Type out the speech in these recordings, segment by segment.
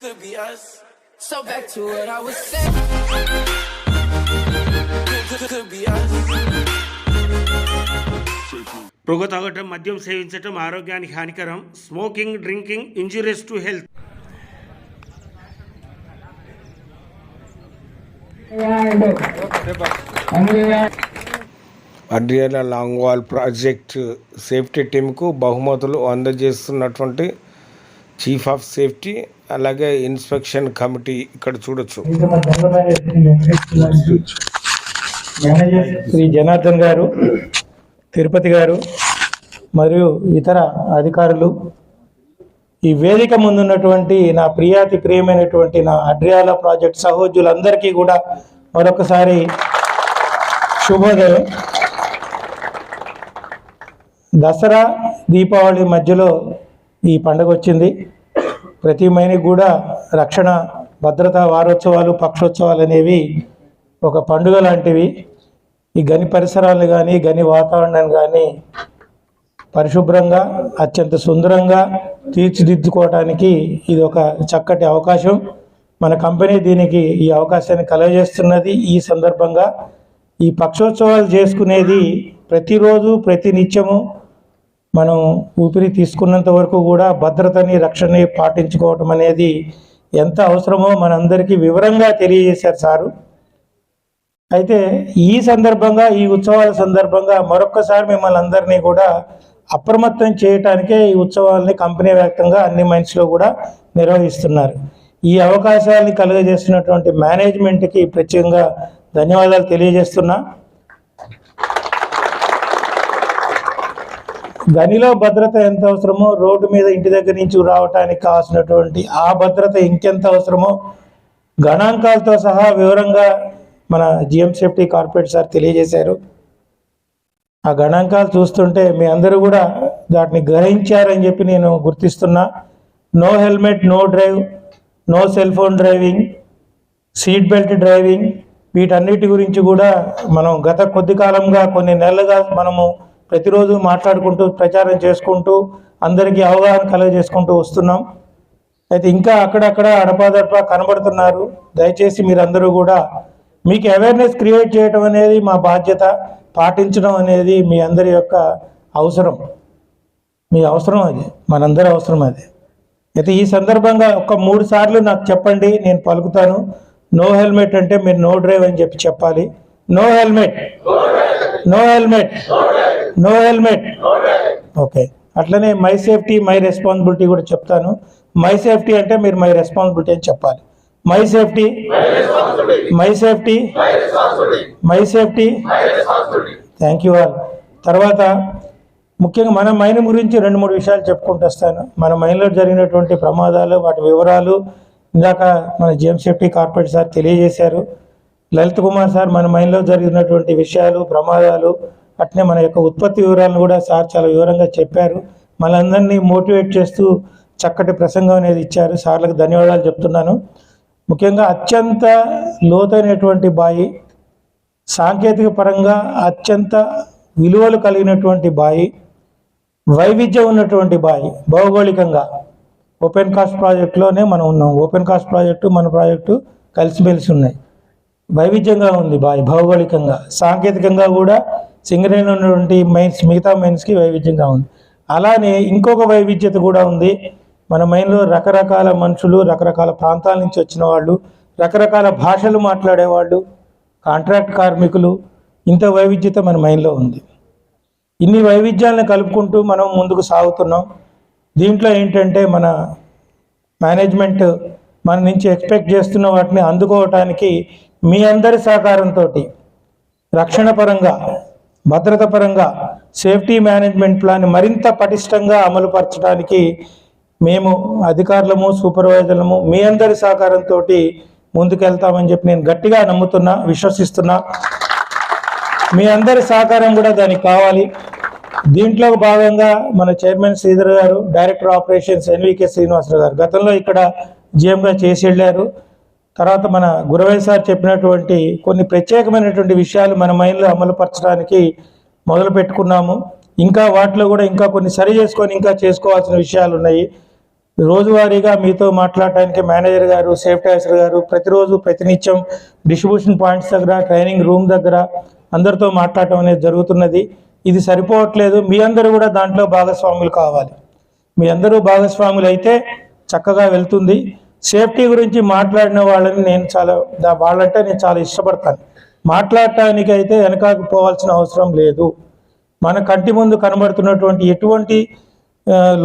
could be us. So back to what I was saying. Could, be us. పొగ తాగటం మద్యం సేవించటం ఆరోగ్యానికి హానికరం smoking drinking injurious to health Adriyala longwall project safety టీంకు బహుమతులు అందజేస్తున్నటువంటి చీఫ్ ఆఫ్ సేఫ్టీ అలాగే ఇన్స్పెక్షన్ కమిటీ ఇక్కడ చూడొచ్చు. మేనేజర్ శ్రీ జనార్దన్ గారు తిరుపతి గారు మరియు ఇతర అధికారులు ఈ వేదిక ముందున్నటువంటి నా ప్రియాతి ప్రియమైనటువంటి నా అడ్రియాల ప్రాజెక్ట్ సహోద్యులందరికీ కూడా మరొకసారి శుభోదయం. దసరా దీపావళి మధ్యలో ఈ పండుగ వచ్చింది ప్రతి మైనికి కూడా రక్షణ భద్రతా వారోత్సవాలు పక్షోత్సవాలు అనేవి ఒక పండుగ లాంటివి. ఈ గని పరిసరాలు కానీ గని వాతావరణాన్ని కానీ పరిశుభ్రంగా అత్యంత సుందరంగా తీర్చిదిద్దుకోవటానికి ఇది ఒక చక్కటి అవకాశం. మన కంపెనీ దీనికి ఈ అవకాశాన్ని కలగజేస్తున్నది. ఈ సందర్భంగా ఈ పక్షోత్సవాలు చేసుకునేది ప్రతిరోజు ప్రతి నిత్యము మనం ఊపిరి తీసుకున్నంత వరకు కూడా భద్రతని రక్షణని పాటించుకోవటం అనేది ఎంత అవసరమో మనందరికీ వివరంగా తెలియజేశారు సారు. అయితే ఈ సందర్భంగా ఈ ఉత్సవాల సందర్భంగా మరొక్కసారి మిమ్మల్ని అందరినీ కూడా అప్రమత్తం చేయటానికే ఈ ఉత్సవాలని కంపెనీ వ్యాప్తంగా అన్ని మైన్స్లో కూడా నిర్వహిస్తున్నారు. ఈ అవకాశాన్ని కలుగజేస్తున్నటువంటి మేనేజ్మెంట్కి ప్రత్యేకంగా ధన్యవాదాలు తెలియజేస్తున్నా. గనిలో భద్రత ఎంత అవసరమో రోడ్డు మీద ఇంటి దగ్గర నుంచి రావటానికి కావాల్సినటువంటి ఆ భద్రత ఇంకెంత అవసరమో గణాంకాలతో సహా వివరంగా మన జిఎం సేఫ్టీ కార్పొరేట్ సార్ తెలియజేశారు. ఆ గణాంకాలు చూస్తుంటే మీ అందరూ కూడా వాటిని గ్రహించారని చెప్పి నేను గుర్తిస్తున్నా. No helmet no drive no cell phone driving seat belt driving వీటన్నిటి గురించి కూడా మనం గత కొద్ది కాలంగా కొన్ని నెలలుగా మనము ప్రతిరోజు మాట్లాడుకుంటూ ప్రచారం చేసుకుంటూ అందరికీ అవగాహన కలుగజేసుకుంటూ వస్తున్నాం. అయితే ఇంకా అక్కడక్కడ అడపాదడపా కనబడుతున్నారు. దయచేసి మీరందరూ కూడా మీకు అవేర్నెస్ క్రియేట్ చేయడం అనేది మా బాధ్యత పాటించడం అనేది మీ అందరి యొక్క అవసరం. మీ అవసరం అది మనందరి అవసరం అది. అయితే ఈ సందర్భంగా ఒక మూడు సార్లు నాకు చెప్పండి నేను పలుకుతాను. నో హెల్మెట్ అంటే మీరు నో డ్రైవ్ అని చెప్పి చెప్పాలి. No helmet no helmet no helmet okay అట్లనే మై సేఫ్టీ మై రెస్పాన్సిబిలిటీ కూడా చెప్తాను. మై సేఫ్టీ అంటే మీరు మై రెస్పాన్సిబిలిటీ అని చెప్పాలి. My safety my safety my safety thank you all తర్వాత ముఖ్యంగా మన మైన్ గురించి రెండు మూడు విషయాలు చెప్పుకుంటూ వస్తాను. మన మైన్లో జరిగినటువంటి ప్రమాదాలు వాటి వివరాలు ఇందాక మన జిఎం సేఫ్టీ కార్పొరేట్ సార్ తెలియజేశారు. లలిత్ కుమార్ సార్ మన మైన్లో జరిగినటువంటి విషయాలు ప్రమాదాలు అట్నే మన యొక్క ఉత్పత్తి వివరాలను కూడా సార్ చాలా వివరంగా చెప్పారు. మనందరినీ మోటివేట్ చేస్తూ చక్కటి ప్రసంగం అనేది ఇచ్చారు. సార్లకు ధన్యవాదాలు చెప్తున్నాను. ముఖ్యంగా అత్యంత లోతైనటువంటి బాయి సాంకేతిక పరంగా అత్యంత విలువలు కలిగినటువంటి బాయి వైవిధ్యం ఉన్నటువంటి బాయి భౌగోళికంగా ఓపెన్ కాస్ట్ ప్రాజెక్టులోనే మనం ఉన్నాం. ఓపెన్ కాస్ట్ ప్రాజెక్టు మన ప్రాజెక్టు కలిసిమెలిసి ఉన్నాయి. వైవిధ్యంగా ఉంది బాయి భౌగోళికంగా. సాంకేతికంగా కూడా సింగరేణి ఉన్నటువంటి మైన్స్ మిగతా మైన్స్కి వైవిధ్యంగా ఉంది. అలానే ఇంకొక వైవిధ్యత కూడా ఉంది. మన మైన్లో రకరకాల మనుషులు రకరకాల ప్రాంతాల నుంచి వచ్చిన వాళ్ళు రకరకాల భాషలు మాట్లాడేవాళ్ళు కాంట్రాక్ట్ కార్మికులు ఇంత వైవిధ్యత మన మైండ్లో ఉంది. ఇన్ని వైవిధ్యాలను కలుపుకుంటూ మనం ముందుకు సాగుతున్నాం. దీంట్లో ఏంటంటే మన మేనేజ్మెంట్ మన నుంచి ఎక్స్పెక్ట్ చేస్తున్న వాటిని అందుకోవటానికి మీ అందరి సహకారంతో రక్షణ పరంగా భద్రత పరంగా సేఫ్టీ మేనేజ్మెంట్ ప్లాన్ మరింత పటిష్టంగా అమలుపరచడానికి మేము అధికారులము సూపర్వైజర్లము మీ అందరి సహకారంతో ముందుకెళ్తామని చెప్పి నేను గట్టిగా నమ్ముతున్నా విశ్వసిస్తున్నా. మీ అందరి సహకారం కూడా దానికి కావాలి. దీంట్లో భాగంగా మన చైర్మన్ శ్రీధర్ గారు డైరెక్టర్ ఆపరేషన్స్ ఎన్వికే శ్రీనివాసరావు గారు గతంలో ఇక్కడ జీఎంగా చేసి వెళ్ళారు. తర్వాత మన గురవై సార్ చెప్పినటువంటి కొన్ని ప్రత్యేకమైనటువంటి విషయాలు మన మైండ్లో అమలుపరచడానికి మొదలు పెట్టుకున్నాము. ఇంకా వాటిలో కూడా ఇంకా కొన్ని సరి చేసుకొని ఇంకా చేసుకోవాల్సిన విషయాలు ఉన్నాయి. రోజువారీగా మీతో మాట్లాడటానికి మేనేజర్ గారు సేఫ్టైజర్ గారు ప్రతిరోజు ప్రతినిత్యం డిస్ట్రిబ్యూషన్ పాయింట్స్ దగ్గర ట్రైనింగ్ రూమ్ దగ్గర అందరితో మాట్లాడటం అనేది జరుగుతున్నది. ఇది సరిపోవట్లేదు. మీ అందరూ కూడా దాంట్లో భాగస్వాములు కావాలి. మీ అందరూ భాగస్వాములు అయితే చక్కగా వెళ్తుంది. సేఫ్టీ గురించి మాట్లాడిన వాళ్ళని నేను చాలా వాళ్ళంటే నేను చాలా ఇష్టపడతాను. మాట్లాడటానికి అయితే వెనకాకు పోవాల్సిన అవసరం లేదు. మన కంటి ముందు కనబడుతున్నటువంటి ఎటువంటి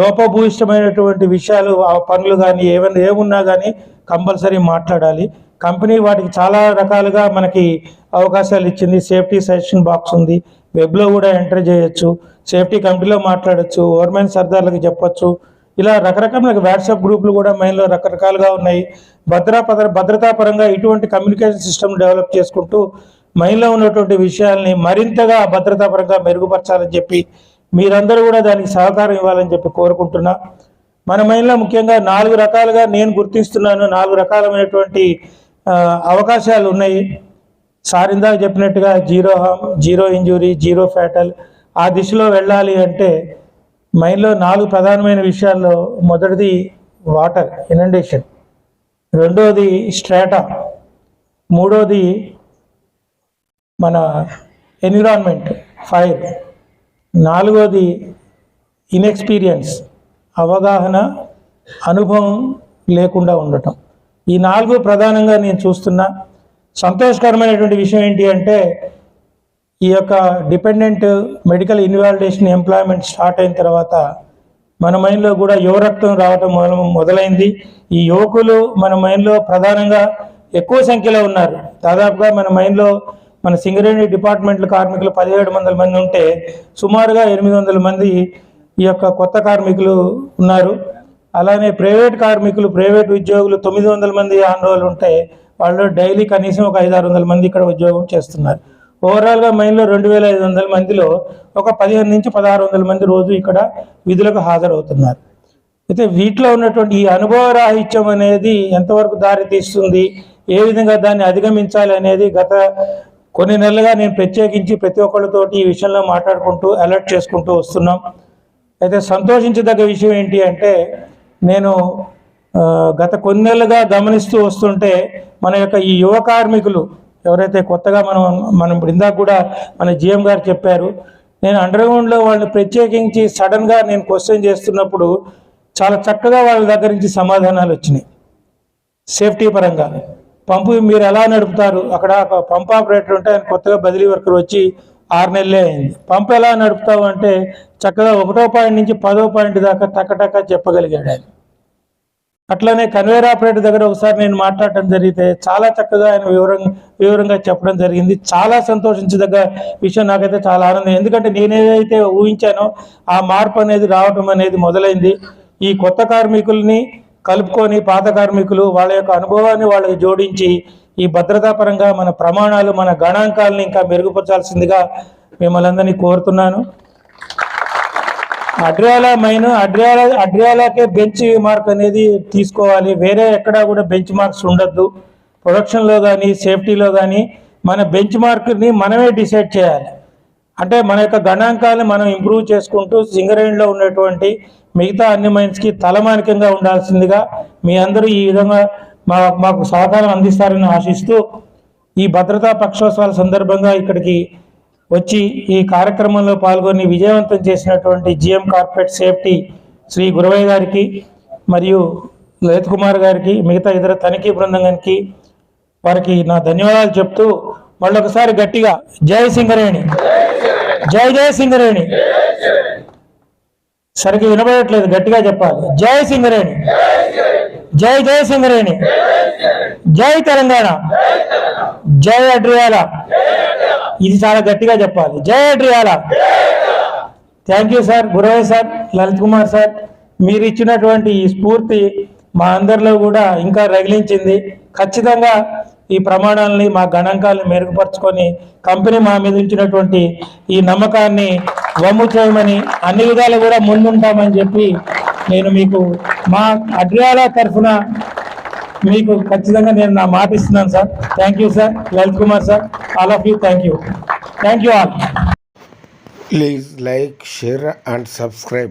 లోపభూయిష్టమైనటువంటి విషయాలు ఆ పనులు కానీ ఏమైనా ఏమున్నా కానీ కంపల్సరీ మాట్లాడాలి. కంపెనీ వాటికి చాలా రకాలుగా మనకి అవకాశాలు ఇచ్చింది. సేఫ్టీ సజెషన్ బాక్స్ ఉంది. వెబ్లో కూడా ఎంటర్ చేయొచ్చు. సేఫ్టీ కమిటీలో మాట్లాడొచ్చు. గవర్నమెంట్ సర్దార్లకు చెప్పొచ్చు. ఇలా రకరకాల వాట్సాప్ గ్రూపులు కూడా మైండ్లో రకరకాలుగా ఉన్నాయి. భద్రా భద్ర భద్రతా పరంగా ఇటువంటి కమ్యూనికేషన్ సిస్టమ్ డెవలప్ చేసుకుంటూ మైండ్లో ఉన్నటువంటి విషయాల్ని మరింతగా భద్రతా పరంగా మెరుగుపరచాలని చెప్పి మీరందరూ కూడా దానికి సహకారం ఇవ్వాలని చెప్పి కోరుకుంటున్నా. మన మైండ్లో ముఖ్యంగా నాలుగు రకాలుగా నేను గుర్తిస్తున్నాను. నాలుగు రకాలమైనటువంటి అవకాశాలు ఉన్నాయి. సార్ ఇందాక చెప్పినట్టుగా zero harm zero injury zero fatal ఆ దిశలో వెళ్ళాలి అంటే మైండ్లో నాలుగు ప్రధానమైన విషయాల్లో మొదటిది వాటర్ ఇనండేషన్ రెండోది స్ట్రాటా మూడోది మన ఎన్విరాన్మెంట్ ఫైర్ నాలుగోది ఇన్ఎక్స్పీరియన్స్ అవగాహన అనుభవం లేకుండా ఉండటం. ఈ నాలుగు ప్రధానంగా నేను చూస్తున్నా. సంతోషకరమైనటువంటి విషయం ఏంటి అంటే ఈ యొక్క dependent medical invalidation employment start అయిన తర్వాత మన మైండ్లో కూడా యువరక్తం రావటం మొదల మొదలైంది. ఈ యువకులు మన మైండ్లో ప్రధానంగా ఎక్కువ సంఖ్యలో ఉన్నారు. దాదాపుగా మన మైండ్లో మన సింగరేణి డిపార్ట్మెంట్ల కార్మికులు పదిహేడు వందల మంది ఉంటే సుమారుగా ఎనిమిది వందల మంది ఈ యొక్క కొత్త కార్మికులు ఉన్నారు. అలానే ప్రైవేట్ కార్మికులు ప్రైవేట్ ఉద్యోగులు తొమ్మిది వందల మంది ఆందోళన ఉంటే వాళ్ళు డైలీ కనీసం ఒక ఐదు ఆరు వందల మంది ఇక్కడ ఉద్యోగం చేస్తున్నారు. ఓవరాల్గా మైన్లో రెండు వేల ఐదు వందల మందిలో ఒక పదిహేను నుంచి పదహారు వందల మంది రోజు ఇక్కడ విధులకు హాజరవుతున్నారు. అయితే వీటిలో ఉన్నటువంటి ఈ అనుభవ రాహిత్యం అనేది ఎంతవరకు దారి తీస్తుంది ఏ విధంగా దాన్ని అధిగమించాలి అనేది గత కొన్ని నెలలుగా నేను ప్రత్యేకించి ప్రతి ఒక్కళ్ళతోటి ఈ విషయంలో మాట్లాడుకుంటూ అలర్ట్ చేసుకుంటూ వస్తున్నాం. అయితే సంతోషించదగ్గ విషయం ఏంటి అంటే నేను గత కొన్ని నెలలుగా గమనిస్తూ వస్తుంటే మన యొక్క ఈ యువ కార్మికులు ఎవరైతే కొత్తగా మనం మనం ఇప్పుడు ఇందాక కూడా మన జిఎం గారు చెప్పారు నేను అండర్గ్రౌండ్లో వాళ్ళని ప్రత్యేకించి సడన్గా నేను క్వశ్చన్ చేస్తున్నప్పుడు చాలా చక్కగా వాళ్ళ దగ్గర నుంచి సమాధానాలు వచ్చినాయి. సేఫ్టీ పరంగా. పంపు మీరు ఎలా నడుపుతారు? అక్కడ ఒక పంప్ ఆపరేటర్ ఉంటే ఆయన కొత్తగా బదిలీ వర్కర్ వచ్చి ఆరు నెలలే అయింది. పంప్ ఎలా నడుపుతావు అంటే చక్కగా ఒకటో పాయింట్ నుంచి పదో పాయింట్ దాకా టక చెప్పగలిగాడు ఆయన. అట్లానే కన్వేర్ ఆపరేటర్ దగ్గర ఒకసారి నేను మాట్లాడటం జరిగితే చాలా చక్కగా ఆయన వివరంగా వివరంగా చెప్పడం జరిగింది. చాలా సంతోషించదగ్గ విషయం నాకైతే చాలా ఆనందం. ఎందుకంటే నేను ఏదైతే ఊహించానో ఆ మార్పు అనేది రావడం అనేది మొదలైంది. ఈ కొత్త కార్మికుల్ని కలుపుకొని పాత కార్మికులు వాళ్ళ యొక్క అనుభవాన్ని వాళ్ళకి జోడించి ఈ భద్రతా పరంగా మన ప్రమాణాలు మన గణాంకాలను ఇంకా మెరుగుపరచాల్సిందిగా మిమ్మల్ని అందరినీ కోరుతున్నాను. అడ్రియాలా మైన్ అడ్రియాలా అడ్రియాలాకే బెంచ్ మార్క్ అనేది తీసుకోవాలి. వేరే ఎక్కడా కూడా బెంచ్ మార్క్స్ ఉండొద్దు. ప్రొడక్షన్లో కానీ సేఫ్టీలో కానీ మన బెంచ్ మార్క్ని మనమే డిసైడ్ చేయాలి. అంటే మన యొక్క గణాంకాలను మనం ఇంప్రూవ్ చేసుకుంటూ సింగరేణిలో ఉన్నటువంటి మిగతా అన్ని మైన్స్కి తలమానికంగా ఉండాల్సిందిగా మీ అందరూ ఈ విధంగా మా మాకు సహకారం అందిస్తారని ఆశిస్తూ ఈ భద్రతా పక్షోత్సవాల సందర్భంగా ఇక్కడికి వచ్చి ఈ కార్యక్రమంలో పాల్గొని విజయవంతం చేసినటువంటి GM corporate safety Shri Guravaiah గారికి మరియు లలిత్ కుమార్ గారికి మిగతా ఇతర తనిఖీ బృందానికి వారికి నా ధన్యవాదాలు చెప్తూ మళ్ళొకసారి గట్టిగా జై సింగరేణి. జై జై సింగరేణి. సరిగ్గా వినబడట్లేదు గట్టిగా చెప్పాలి. జై సింగరేణి. జై జై సింగరేణి. జై తెలంగాణ. జై అడ్రియాల. ఇది చాలా గట్టిగా చెప్పాలి. జై Adriyala thank you sir Guravaiah sir Lalit Kumar sir మీరు ఇచ్చినటువంటి ఈ స్ఫూర్తి మా అందరిలో కూడా ఇంకా రగిలించింది. ఖచ్చితంగా ఈ ప్రమాణాలని మా గణాంకాలను మెరుగుపరుచుకొని కంపెనీ మా మీద ఉంచినటువంటి ఈ నమ్మకాన్ని వమ్ము చేయమని అన్ని విధాలు కూడా ముందుంటామని చెప్పి నేను మీకు మా అడ్రియాల తరఫున మీకు ఖచ్చితంగా నేను నా మాట ఇస్తున్నాను sir. Thank you sir Lalit Kumar sir all of you thank you thank you all please like share and subscribe